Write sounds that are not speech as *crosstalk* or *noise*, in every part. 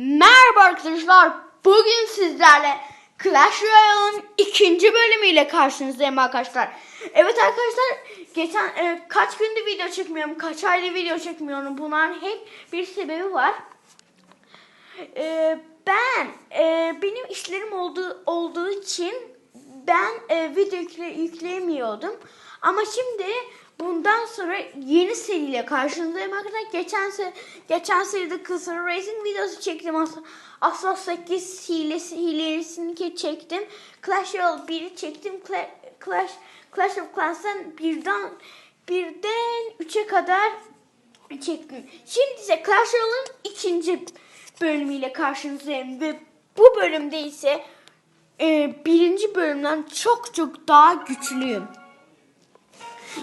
Merhaba arkadaşlar. Bugün sizlerle Clash Royale'ın ikinci bölümüyle karşınızdayım arkadaşlar. Evet arkadaşlar geçen e, kaç gündür video çekmiyorum, kaç aydır video çekmiyorum. Bunların hep bir sebebi var. E, ben e, benim işlerim olduğu olduğu için ben e, video yükle, yükleyemiyordum. Ama şimdi bundan sonra yeni seriyle karşınızdayım arkadaşlar. Geçen se geçen seride Kısır Racing videosu çektim. As Asla 8 hilesi hilesini çektim. Clash Royale 1'i çektim. Cla Clash Clash of Clans'tan birden birden 3'e kadar çektim. Şimdi ise Clash Royale'ın ikinci bölümüyle karşınızdayım ve bu bölümde ise e, birinci bölümden çok çok daha güçlüyüm.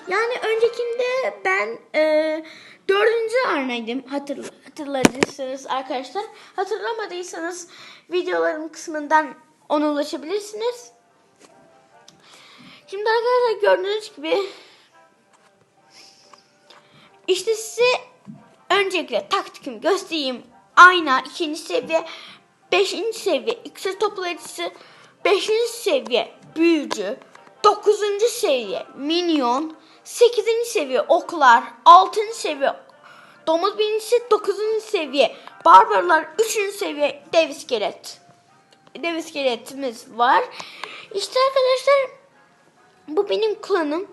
Yani öncekinde ben e, dördüncü arenaydım hatırla, hatırladıysanız arkadaşlar. Hatırlamadıysanız videolarım kısmından ona ulaşabilirsiniz. Şimdi arkadaşlar gördüğünüz gibi işte size öncelikle taktikimi göstereyim. Ayna ikinci seviye, beşinci seviye iksir toplayıcısı, beşinci seviye büyücü, dokuzuncu seviye minyon, sekizinci seviye oklar, altıncı seviye domuz birincisi, dokuzuncu seviye barbarlar, üçüncü seviye dev iskelet. Dev iskeletimiz var. İşte arkadaşlar bu benim klanım.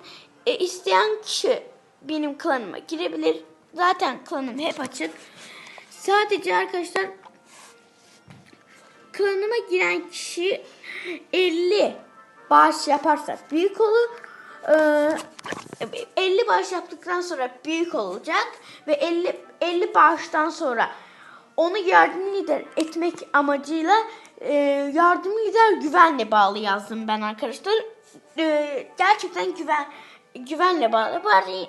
E, isteyen kişi benim klanıma girebilir. Zaten klanım hep açık. Sadece arkadaşlar klanıma giren kişi 50 bağış yaparsa büyük olur. Ee, 50 bağış yaptıktan sonra büyük olacak ve 50 50 bağıştan sonra onu yardım lider etmek amacıyla e, yardım lider güvenle bağlı yazdım ben arkadaşlar. E, gerçekten güven güvenle bağlı. Bari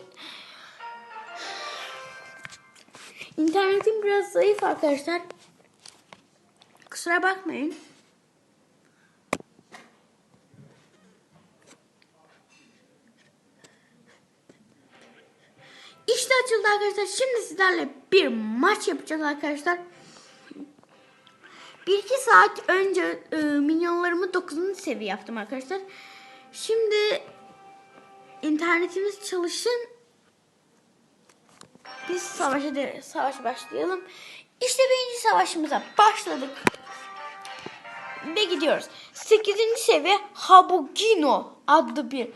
İnternetim biraz zayıf arkadaşlar. Kusura bakmayın. İşte açıldı arkadaşlar. Şimdi sizlerle bir maç yapacağız arkadaşlar. Bir iki saat önce e, minyonlarımı 9. seviye yaptım arkadaşlar. Şimdi internetimiz çalışın. Biz savaşa de, savaş başlayalım. İşte birinci savaşımıza başladık. Ve gidiyoruz. 8. seviye Habugino adlı bir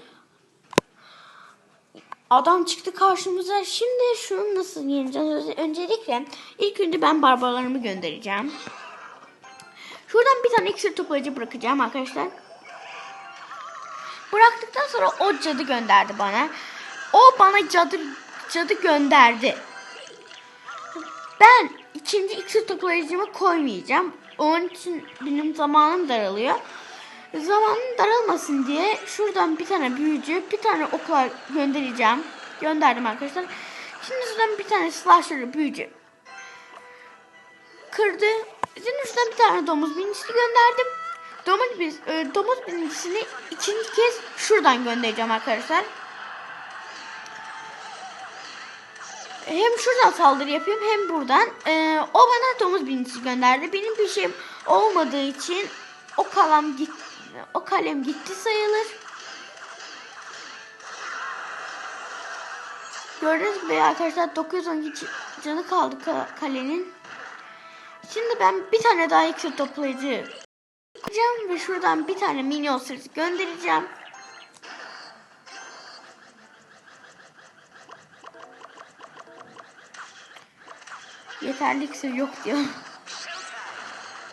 adam çıktı karşımıza. Şimdi şunu nasıl yeneceğiz? Öncelikle ilk önce ben barbarlarımı göndereceğim. Şuradan bir tane iksir toplayıcı bırakacağım arkadaşlar. Bıraktıktan sonra o cadı gönderdi bana. O bana cadı cadı gönderdi. Ben ikinci iksir toplayıcımı koymayacağım. Onun için benim zamanım daralıyor. Zamanım daralmasın diye şuradan bir tane büyücü, bir tane oklar göndereceğim. Gönderdim arkadaşlar. Şimdi şuradan bir tane slasher büyücü kırdı. Şimdi şuradan bir tane domuz binicisi gönderdim. Domuz, e, domuz binicisini ikinci kez şuradan göndereceğim arkadaşlar. Hem şuradan saldırı yapayım hem buradan. Ee, o bana domuz binicisi gönderdi. Benim bir şeyim olmadığı için o kalem git o kalem gitti sayılır. Gördüğünüz gibi arkadaşlar 912 canı kaldı kalenin. Şimdi ben bir tane daha iksir toplayıcı koyacağım ve şuradan bir tane minyon sırtı göndereceğim. Yeterli iksir yok diyor.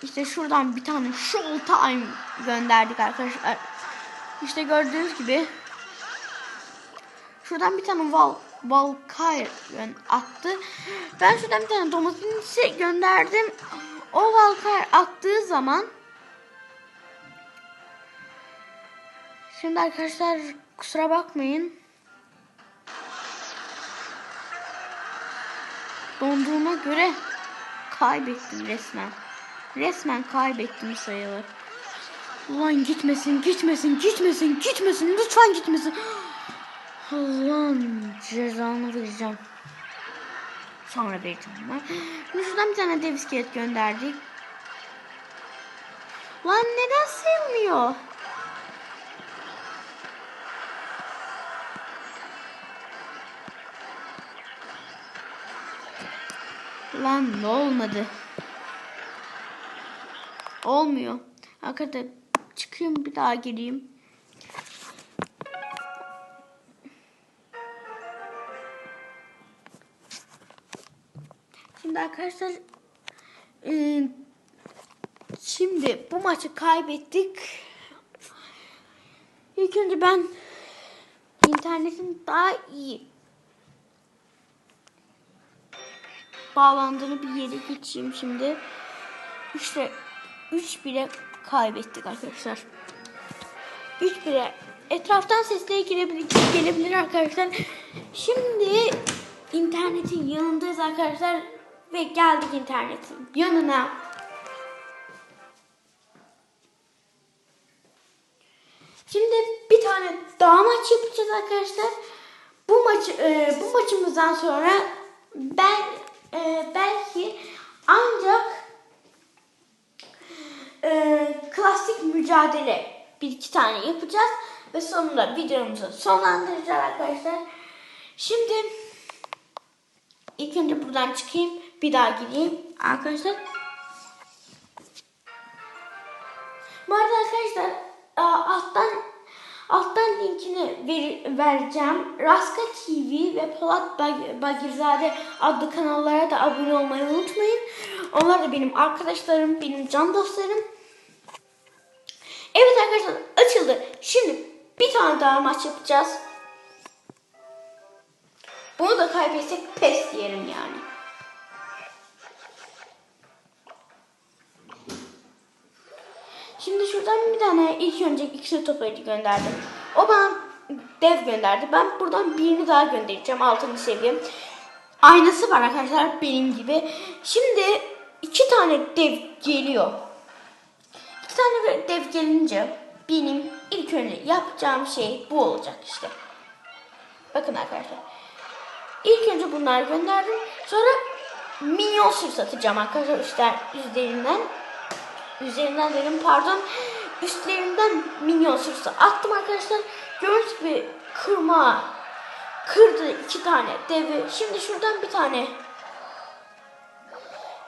İşte şuradan bir tane show time gönderdik arkadaşlar. İşte gördüğünüz gibi şuradan bir tane val Valkay attı. Ben şuradan bir tane domatesi gönderdim. O Valkay attığı zaman Şimdi arkadaşlar kusura bakmayın. Donduğuma göre kaybettim resmen. Resmen kaybettim sayılır. Ulan gitmesin, gitmesin, gitmesin, gitmesin. Lütfen gitmesin. Allah'ın cezanı vereceğim. Sonra vereceğim ben. Şuradan bir tane dev iskelet gönderdik. Lan neden sevmiyor? Lan ne olmadı? Olmuyor. Arkadaşlar çıkayım bir daha gireyim. Şimdi arkadaşlar e, şimdi bu maçı kaybettik. İlk önce ben internetin daha iyi bağlandığını bir yere geçeyim şimdi. İşte 3 bile kaybettik arkadaşlar. 3 bile etraftan sesler girebilir, gelebilir arkadaşlar. Şimdi internetin yanındayız arkadaşlar ve geldik internetin yanına. Şimdi bir tane daha maç yapacağız arkadaşlar. Bu maç e, bu maçımızdan sonra ben e, belki ancak e, klasik mücadele bir iki tane yapacağız ve sonunda videomuzu sonlandıracağız arkadaşlar. Şimdi ilk önce buradan çıkayım bir daha gireyim arkadaşlar. Bu arada arkadaşlar e, alttan alttan linkini ver, vereceğim. Raska TV ve Polat Bag- Bagirzade adlı kanallara da abone olmayı unutmayın. Onlar da benim arkadaşlarım, benim can dostlarım. Arkadaşlar açıldı. Şimdi bir tane daha maç yapacağız. Bunu da kaybetsek pes diyelim yani. Şimdi şuradan bir tane ilk önce ikisi toplayıcı gönderdim. O bana dev gönderdi. Ben buradan birini daha göndereceğim. Altıncı seviye. Aynası var arkadaşlar benim gibi. Şimdi iki tane dev geliyor. İki tane dev gelince benim ilk önce yapacağım şey bu olacak işte. Bakın arkadaşlar. İlk önce bunları gönderdim. Sonra minyon sır satacağım arkadaşlar üstler, üzerinden. Üzerinden dedim pardon. Üstlerinden minyon sırsı attım arkadaşlar. Gördüğünüz gibi kırma kırdı iki tane devi. Şimdi şuradan bir tane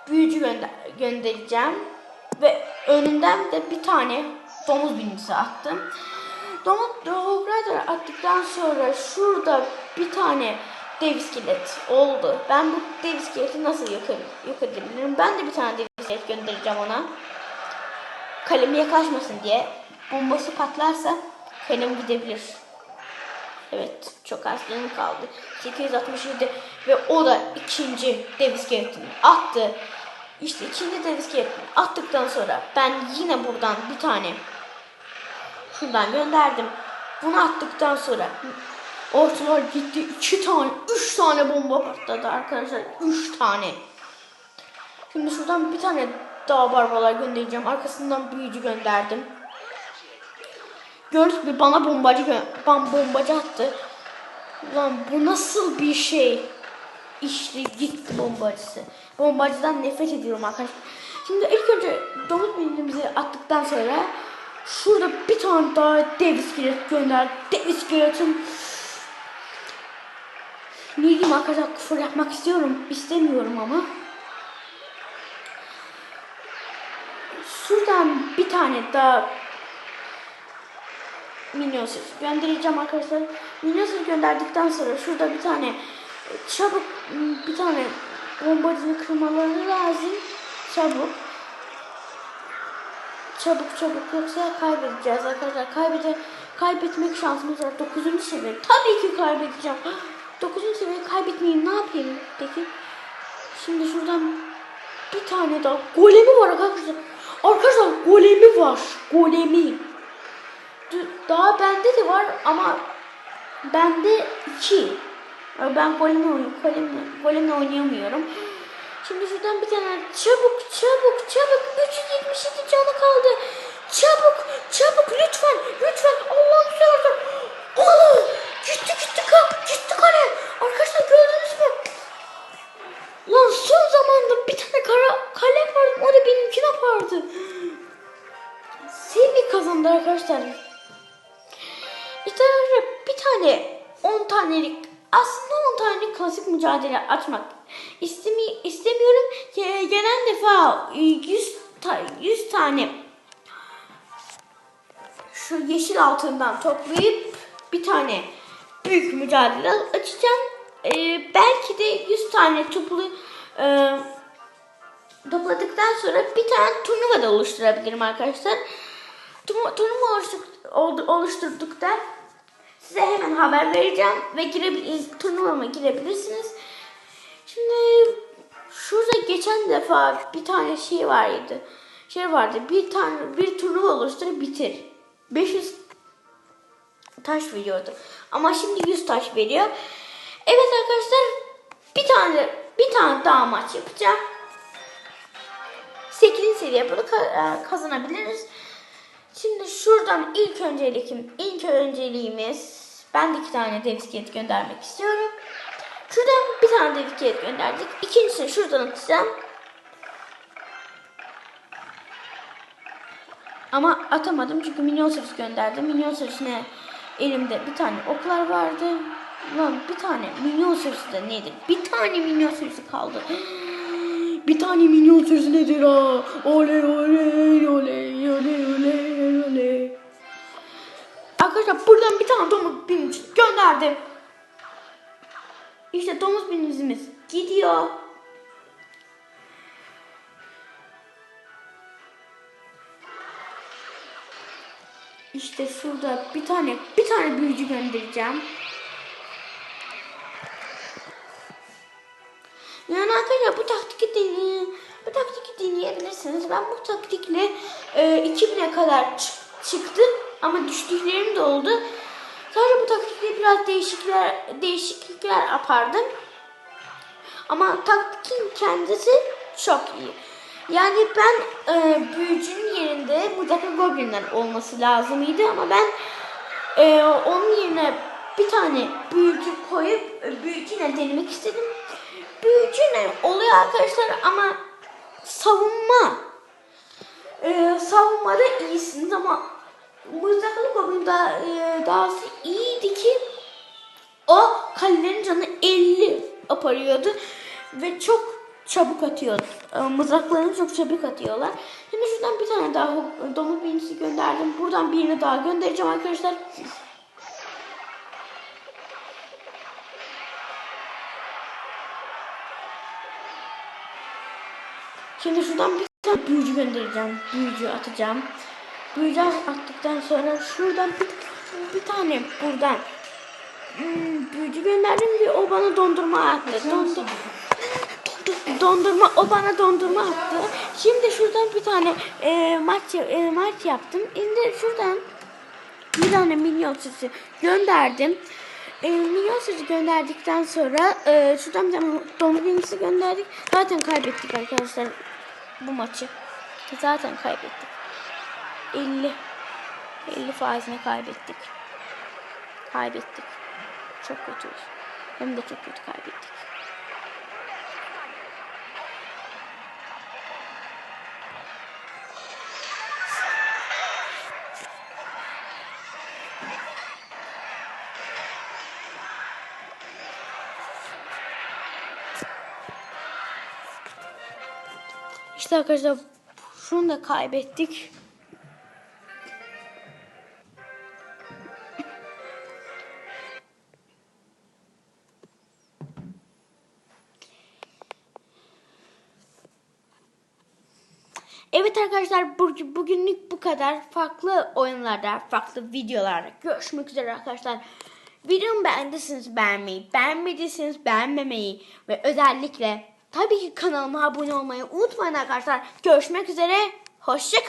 büyücü gönder göndereceğim. Ve önünden de bir tane domuz binicisi attım. Domuz Dograder attıktan sonra şurada bir tane dev iskelet oldu. Ben bu dev iskeleti nasıl yok, yok edebilirim? Ben de bir tane dev iskelet göndereceğim ona. Kalemi yaklaşmasın diye. Bombası patlarsa kalem gidebilir. Evet çok az canım kaldı. 867 ve o da ikinci dev iskeletini attı. İşte ikinci dev iskeletini attıktan sonra ben yine buradan bir tane şuradan gönderdim. Bunu attıktan sonra ortalar gitti. iki tane, üç tane bomba patladı arkadaşlar. Üç tane. Şimdi şuradan bir tane daha barbalar göndereceğim. Arkasından büyücü gönderdim. Gördük bir bana bombacı bana bombacı attı. Ulan bu nasıl bir şey? İşte gitti bombacısı. Bombacıdan nefret ediyorum arkadaşlar. Şimdi ilk önce domuz bilimimizi attıktan sonra şurada bir tane daha dev iskelet gönder. Dev iskeletin ne diyeyim arkadaşlar küfür yapmak istiyorum. istemiyorum ama. Şuradan bir tane daha Minyonsuz göndereceğim arkadaşlar. Minyonsuz gönderdikten sonra şurada bir tane çabuk bir tane bombacını kırmaları lazım. Çabuk. Çabuk çabuk yoksa kaybedeceğiz arkadaşlar. Kaybede kaybetmek şansımız var. 9. seviye. Tabii ki kaybedeceğim. *gasps* 9. seviye kaybetmeyeyim ne yapayım peki? Şimdi şuradan bir tane daha golemi var arkadaşlar. Arkadaşlar golemi var. Golemi. Daha bende de var ama bende iki. Ben golemle. Golemle, golemle oynayamıyorum. Şimdi şuradan bir tane çabuk çabuk çabuk 377 canı kaldı. Çabuk çabuk lütfen lütfen Allah'ım seversen. Oh! Gitti gitti kap gitti kare. Arkadaşlar gördünüz mü? Lan son zamanda bir tane kara, kalem vardı o da benimkini yapardı. Sevi kazandı arkadaşlar. İşte bir tane 10 tanelik aslında 10 tanelik klasik mücadele açmak istemi istemiyorum. Ge- Gelen defa 100 ta 100 tane şu yeşil altından toplayıp bir tane büyük mücadele açacağım. Ee, belki de 100 tane toplu e, topladıktan sonra bir tane turnuva da oluşturabilirim arkadaşlar. Turnuva, oluşturdukta size hemen haber vereceğim ve girebil turnuvama girebilirsiniz. Şimdi şurada geçen defa bir tane şey vardı. Şey vardı. Bir tane bir turnuva oluştur bitir. 500 taş veriyordu. Ama şimdi 100 taş veriyor. Evet arkadaşlar bir tane bir tane daha maç yapacağım. 8. seviye bunu ka- e, kazanabiliriz. Şimdi şuradan ilk öncelikim, ilk önceliğimiz ben de iki tane dev göndermek istiyorum. Şuradan bir tane iskelet gönderdik. İkincisini şuradan atacağım. Ama atamadım çünkü minyon sürüsü gönderdim. Minyon sürüsüne elimde bir tane oklar vardı. Lan bir tane minyon sürüsü de nedir? Bir tane minyon sürüsü kaldı. *gasps* Bir tane minyon sürüsü nedir ha? Oley oley oley oley oley oley. Arkadaşlar buradan bir tane domuz binimiz gönderdim. İşte domuz binimizimiz gidiyor. İşte şurada bir tane bir tane büyücü göndereceğim. Yani arkadaşlar bu taktiği deneyin. Bu taktiği deneyebilirsiniz. Ben bu taktikle e, 2000'e kadar çı- çıktım ama düştüklerim de oldu. Sadece bu taktikle biraz değişiklikler değişiklikler yapardım. Ama taktiğin kendisi çok iyi. Yani ben e, büyücünün yerinde mutlaka goblinler olması lazımıydı ama ben e, onun yerine bir tane büyücü koyup e, büyücüyle denemek istedim. Büyücüyle oluyor arkadaşlar ama savunma e, savunmada iyisiniz ama mızraklı goblin da, e, dahası iyiydi ki o kalelerin canı 50 aparıyordu ve çok çabuk atıyor. E, Mızraklarını çok çabuk atıyorlar. Şimdi şuradan bir tane daha domuz birinci gönderdim. Buradan birini daha göndereceğim arkadaşlar. Şimdi şuradan bir tane büyücü göndereceğim. Büyücü atacağım. Büyücü attıktan sonra şuradan bir, bir tane buradan hmm, büyücü gönderdim ve o bana dondurma attı. Dondur, dondurma o bana dondurma attı. Şimdi şuradan bir tane e, maç e, maç yaptım. Şimdi şuradan bir tane milyon süsü gönderdim. E, milyon süsü gönderdikten sonra e, şuradan bir tane birinci gönderdik. Zaten kaybettik arkadaşlar bu maçı. Zaten kaybettik. 50 50 faizine kaybettik. Kaybettik. Çok kötüyüz. Hem de çok kötü kaybettik. İşte arkadaşlar şunu da kaybettik. Evet arkadaşlar bu- bugünlük bu kadar. Farklı oyunlarda, farklı videolarda görüşmek üzere arkadaşlar. Videomu beğendiyseniz beğenmeyi, beğenmediyseniz beğenmemeyi ve özellikle tabii ki kanalıma abone olmayı unutmayın arkadaşlar. Görüşmek üzere. Hoşçakalın.